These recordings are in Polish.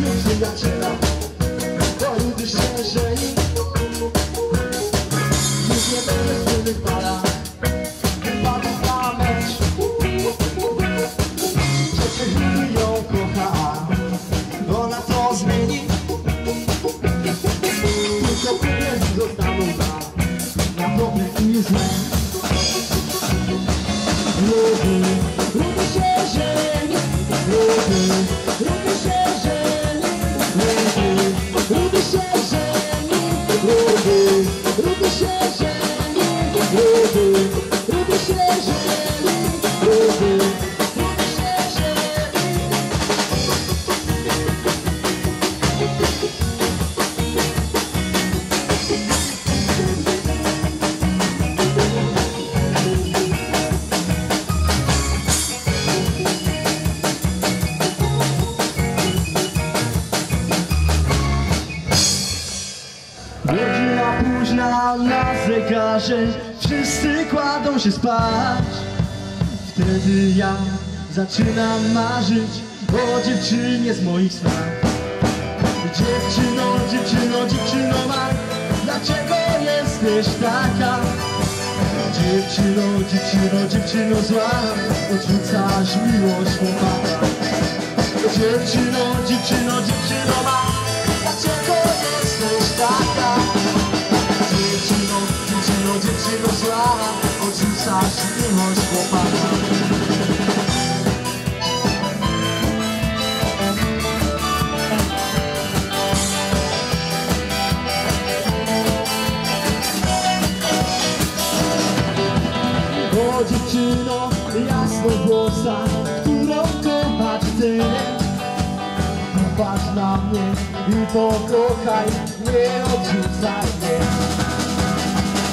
już się zaczyna To się żeni Już nie będzie słynnych bala Padł na mecz Przecież ją kocha Ona to zmieni Tylko kupię zostaną na Na dobre i złe się zegarze Wszyscy kładą się spać Wtedy ja zaczynam marzyć O dziewczynie z moich snach Dziewczyno, dziewczyno, dziewczyno ma Dlaczego jesteś taka? Dziewczyno, dziewczyno, dziewczyno zła Odrzucasz miłość chłopaka Dziewczyno, dziewczyno, dziewczyno ma Dlaczego jesteś taka? Dziewczyno zła Odrzucasz miłość chłopaka O dziewczyno, jasnowłosa, którą kochać chcę Popatrz na mnie i pokochaj, nie odrzucaj mnie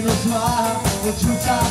dziewczyno, dziewczyno zła, odrzucasz miłość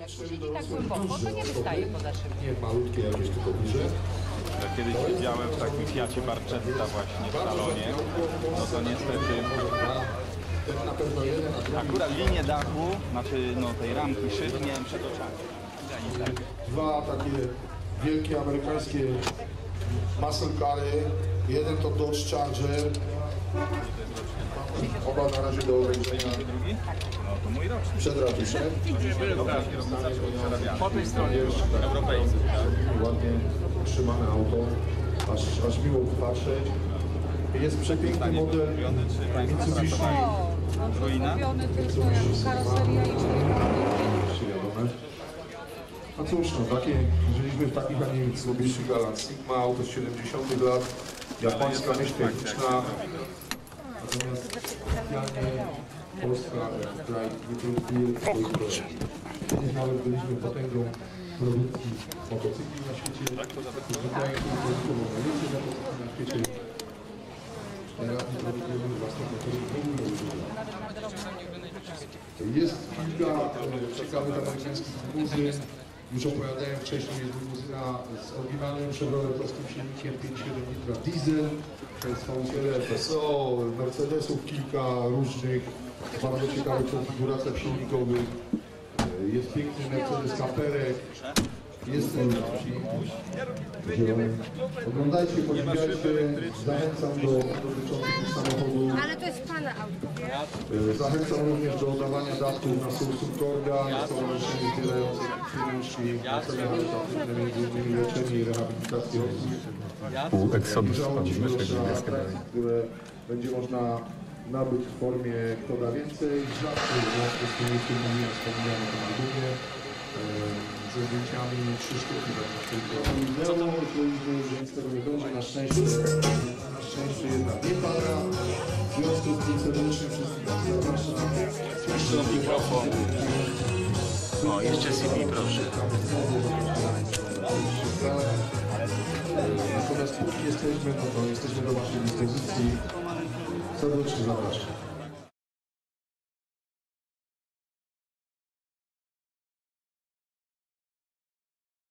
Jak siedzi tak głęboko, to nie wystaje poza szybę. Nie malutkie jakieś, tylko duże. Ja kiedyś widziałem w takim Fiacie Barczetta właśnie w salonie, no to niestety akurat linię dachu, znaczy no tej ramki szyb miałem przed oczami. Dwa takie wielkie amerykańskie muscle cary. Jeden to Dodge Charger. Oba na razie do rocznik. przed ratuszem. Po tej stronie Jest europejski. ładnie trzymane auto, aż, aż miło patrzeć. Jest przepiękny model Mitsubishi. Ruina? Kupiony tylko jak karoseria i Oczywiście wiadome. No cóż, no takie, żyliśmy w takich, a nie Mitsubishi Galant Sigma, auto z 70 lat, japońska myśl techniczna. Natomiast polska kraj nie produkuje swoich produktów. Nawet byliśmy potęgą produkcji motocykli na świecie. Było najwięcej za motocykli na świecie. Teraz nie produkujemy własnych ogóle. Jest kilka e, ciekawych amerykańskich limuzyn. Już opowiadałem wcześniej, jest limuzyna z oryginalnym chevroletowskim silnikiem 5,7 litra diesel, to jest VTL, FSO, Mercedesów kilka różnych, bardzo ciekawych konfiguracjach silnikowych. Jest piękny Mercedes Kaperek, jest. Oglądajcie, podziwiajcie, zachęcam do dotyczących tych. Ale to jest pana auto, wie? E, Zachęcam również do dawania datków na jest to stowarzyszenie zbierające pieniążki na cele charytatywne, między innymi leczenie i rehabilitację osób Pół Exodus pan które będzie można nabyć w formie kto da więcej. Rzadko w związku z tym jest filmami wspomniane na albumie. e, Ze zdjęciami trzy sztuki na tylko. Minęło, myśleliśmy, że nic z tego nie będzie. Na szczęście, na szczęście jednak nie pada. Zapraszam. Jeszcze mikrofon. O, jeszcze CV proszę. Natomiast jesteśmy, no to jesteśmy do Waszej dyspozycji. Serdecznie zapraszam.